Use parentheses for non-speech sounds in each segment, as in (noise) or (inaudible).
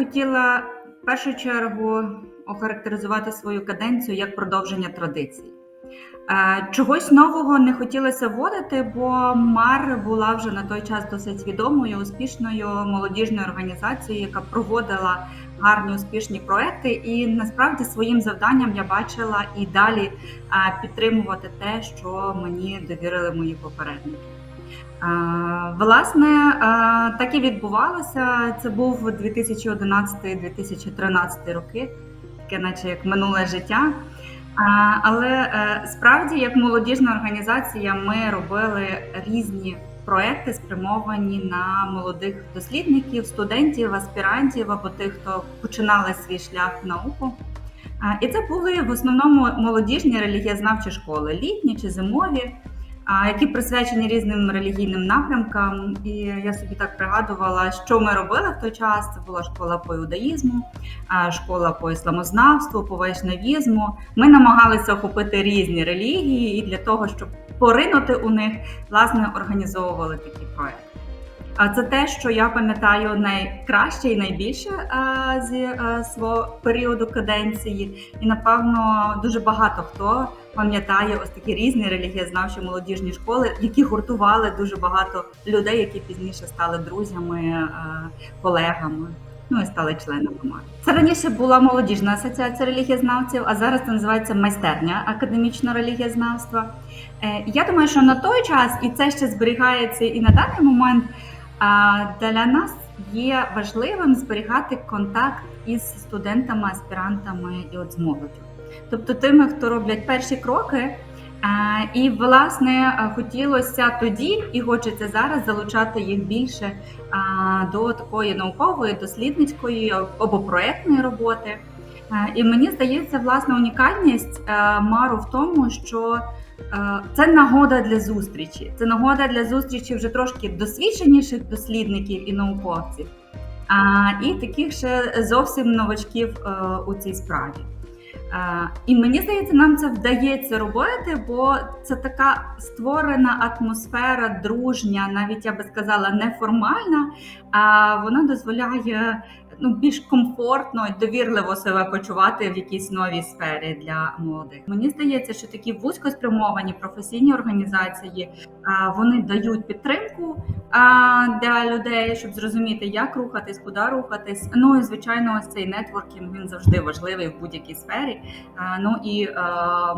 хотіла в першу чергу охарактеризувати свою каденцію як продовження традицій. Е, Чогось нового не хотілося вводити, бо МАР була вже на той час досить відомою, успішною молодіжною організацією, яка проводила гарні успішні проекти. І насправді своїм завданням я бачила і далі е, підтримувати те, що мені довірили мої попередники. Власне, так і відбувалося. Це був 2011-2013 роки, таке, наче як минуле життя. Але е, справді, як молодіжна організація, ми робили різні проекти, спрямовані на молодих дослідників, студентів, аспірантів або тих, хто починали свій шлях в науку. І це були в основному молодіжні релігієзнавчі школи, літні чи зимові які присвячені різним релігійним напрямкам. І я собі так пригадувала, що ми робили в той час. Це була школа по іудаїзму, школа по ісламознавству, по вайшнавізму. Ми намагалися охопити різні релігії, і для того, щоб поринути у них, власне, організовували такі проекти. А це те, що я пам'ятаю найкраще і найбільше а, зі а, свого періоду каденції, і напевно дуже багато хто пам'ятає ось такі різні релігієзнавчі молодіжні школи, які гуртували дуже багато людей, які пізніше стали друзями, а, колегами. Ну і стали членами МАР. Це раніше була молодіжна асоціація релігієзнавців, а зараз це називається майстерня академічного релігієзнавства. Е, Я думаю, що на той час, і це ще зберігається і на даний момент. Для нас є важливим зберігати контакт із студентами, аспірантами і от з молоддю. Тобто тими, хто роблять перші кроки. І, власне, хотілося тоді і хочеться зараз залучати їх більше до такої наукової, дослідницької або проєктної роботи. І мені здається, власне, унікальність Мару в тому, що Це нагода для зустрічі. Це нагода для зустрічі вже трошки досвідченіших дослідників і науковців, і таких ще зовсім новачків е, у цій справі. Е, І мені здається, нам це вдається робити, бо це така створена атмосфера дружня, навіть я би сказала, неформальна, а вона дозволяє ну, більш комфортно і довірливо себе почувати в якійсь новій сфері для молодих. Мені здається, що такі вузькоспрямовані професійні організації вони дають підтримку для людей, щоб зрозуміти, як рухатись, куди рухатись. Ну і звичайно, ось цей нетворкінг він завжди важливий в будь-якій сфері. Ну і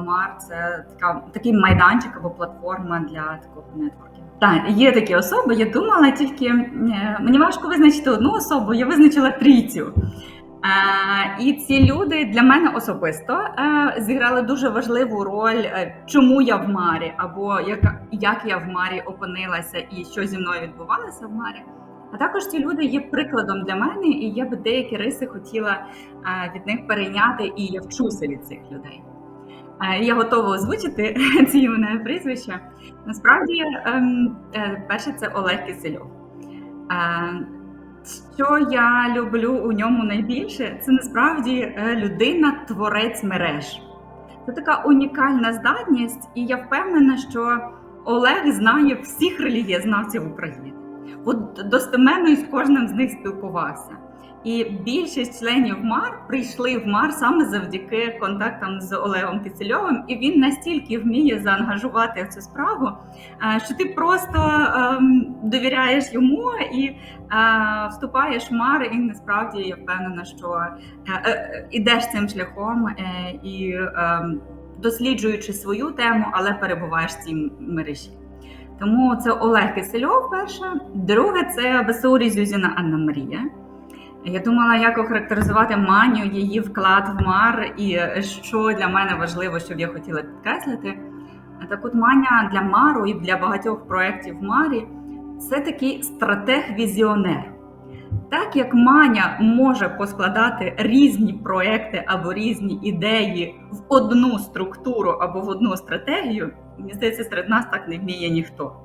МАР це така такий майданчик або платформа для такого нетворкінгу. Так, є такі особи. Я думала, тільки е, мені важко визначити одну особу, я визначила трійцю. Е, І ці люди для мене особисто е, зіграли дуже важливу роль, чому я в Марі, або як, я в Марі опинилася і що зі мною відбувалося в Марі. А також ці люди є прикладом для мене, і я би деякі риси хотіла від них перейняти, і я вчуся від цих людей. Е, Я готова озвучити (laughs) ці імена і прізвища. Насправді, ем, е, перше, це Олег Кисельов. Е, Що я люблю у ньому найбільше, це насправді людина-творець мереж. Це така унікальна здатність, і я впевнена, що Олег знає всіх релігієзнавців України. От достеменно із кожним з них спілкувався. І більшість членів МАР прийшли в МАР саме завдяки контактам з Олегом Кицельовим, і він настільки вміє заангажувати цю справу, е, що ти просто ем, довіряєш йому і е, вступаєш в МАР, і насправді я впевнена, що е, ідеш цим шляхом і ем, досліджуючи свою тему, але перебуваєш в цій мережі. Тому це Олег Кисельов перше. Друге це Басаурі Зюзіна Анна Марія. Я думала, як охарактеризувати Маню, її вклад в Мар, і що для мене важливо, що б я хотіла підкреслити. Так от Маня для Мару і для багатьох проєктів в Марі це такий стратег-візіонер. Так як Маня може поскладати різні проекти або різні ідеї в одну структуру або в одну стратегію, мені здається, серед нас так не вміє ніхто.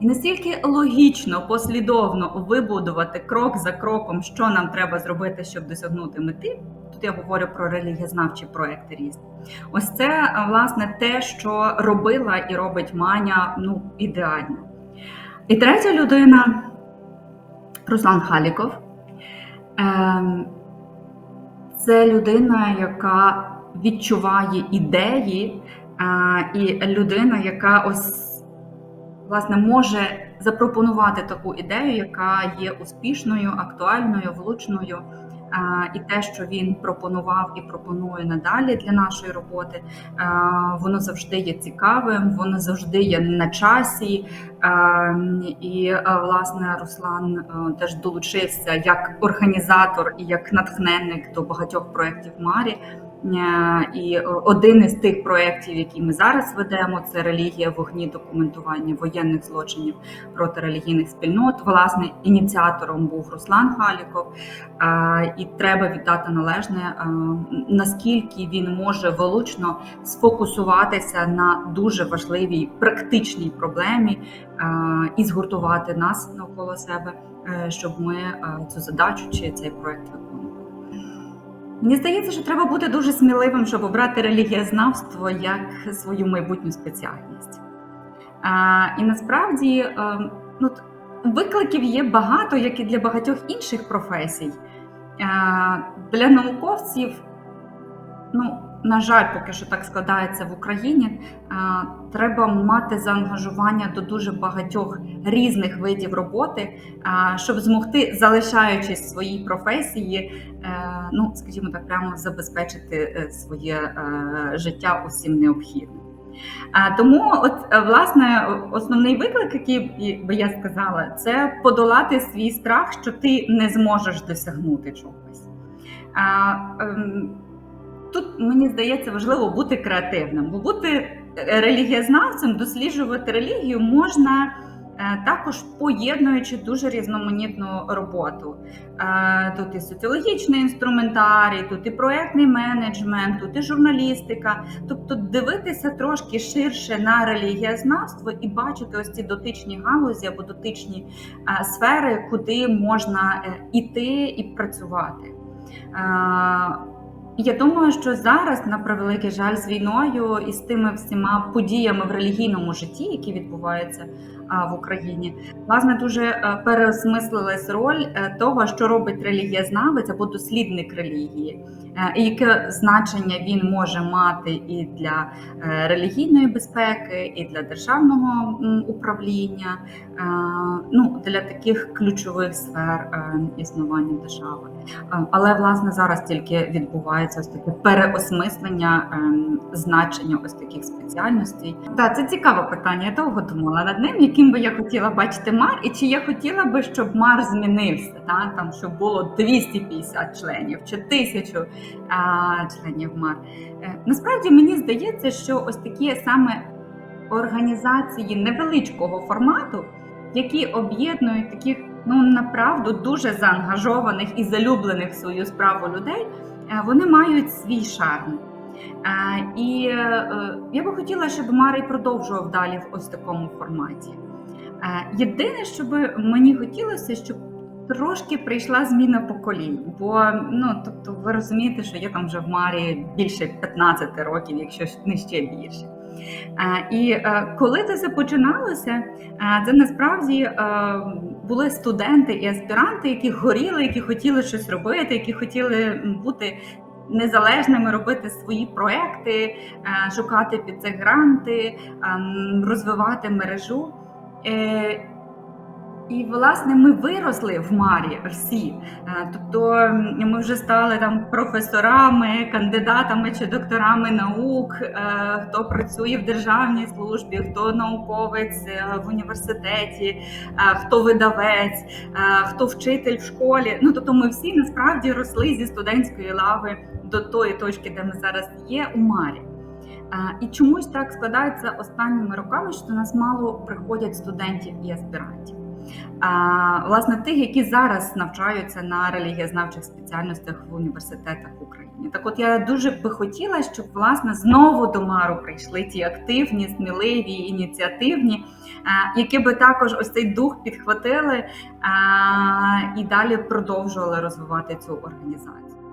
І настільки логічно, послідовно вибудувати крок за кроком, що нам треба зробити, щоб досягнути мети. Тут я говорю про релігієзнавчі проекти різні. Ось це власне те, що робила і робить Маня ну, ідеально. І третя людина Руслан Халіков. Ем, Це людина, яка відчуває ідеї, е, і людина, яка ось власне може запропонувати таку ідею, яка є успішною, актуальною, влучною. Е, І те, що він пропонував і пропонує надалі для нашої роботи, е, воно завжди є цікавим, воно завжди є на часі. Е, І власне Руслан теж долучився як організатор і як натхненник до багатьох проєктів Марі. Е, І один із тих проєктів, які ми зараз ведемо, це релігія вогні документування воєнних злочинів проти релігійних спільнот. Власне, ініціатором був Руслан Халіков, Е, і треба віддати належне, е, наскільки він може влучно сфокусуватися на дуже важливій практичній проблемі е, і згуртувати нас навколо себе, е, щоб ми е, цю задачу чи цей проект виконували. Мені здається, що треба бути дуже сміливим, щоб обрати релігієзнавство як свою майбутню спеціальність. І насправді е, ну, викликів є багато, як і для багатьох інших професій. Для науковців, ну, на жаль, поки що так складається в Україні, е, треба мати заангажування до дуже багатьох різних видів роботи, е, щоб змогти, залишаючись своїй професії, е, ну, скажімо так, прямо забезпечити своє життя усім необхідним. Тому, от власне, основний виклик, який би я сказала, це подолати свій страх, що ти не зможеш досягнути чогось. Тут мені здається важливо бути креативним, бо бути е, релігієзнавцем, досліджувати релігію можна е, також поєднуючи дуже різноманітну роботу. Е, Тут і соціологічний інструментарій, тут і проектний менеджмент, тут і журналістика. Тобто дивитися трошки ширше на релігієзнавство і бачити ось ці дотичні галузі або дотичні сфери, куди можна іти і працювати. Я думаю, що зараз, на превеликий жаль, з війною і з тими всіма подіями в релігійному житті, які відбуваються в Україні, власне, дуже е, переосмислилась роль е, того, що робить релігієзнавець або дослідник релігії, е, і яке значення він може мати і для релігійної безпеки, і для державного управління, ну для таких ключових сфер існування держави. Але власне зараз тільки відбувається ось таке переосмислення значення ось таких спеціальностей. Так, це цікаве питання. Я довго думала над ним, яким би я хотіла бачити мар, і чи я хотіла би, щоб мар змінився, та там щоб було 250 членів чи тисячу членів мар. Е, Насправді мені здається, що ось такі саме організації невеличкого формату, які об'єднують таких ну направду дуже заангажованих і залюблених в свою справу людей, е, вони мають свій шарм. Е, І я би хотіла, щоб Марий продовжував далі в ось такому форматі. Єдине, що би мені хотілося, щоб трошки прийшла зміна поколінь. Бо ну тобто, ви розумієте, що я там вже в Марі більше 15 років, якщо не ще більше. І е, коли це все починалося, е, це насправді е, були студенти і аспіранти, які горіли, які хотіли щось робити, які хотіли бути незалежними, робити свої проекти, е, шукати під це гранти, розвивати мережу. Е, І, власне, ми виросли в Марі всі. Е, Тобто ми вже стали там професорами, кандидатами чи докторами наук, е, хто працює в державній службі, хто науковець в університеті, хто видавець, хто вчитель в школі. Ну тобто, ми всі насправді росли зі студентської лави до тої точки, де ми зараз є, у Марі. І чомусь так складається останніми роками, що до нас мало приходять студентів і аспірантів. Власне, тих, які зараз навчаються на релігієзнавчих спеціальностях в університетах в Україні. Так, от я дуже би хотіла, щоб власне знову до Мару прийшли ті активні, сміливі, ініціативні, які би також ось цей дух підхватили і далі продовжували розвивати цю організацію.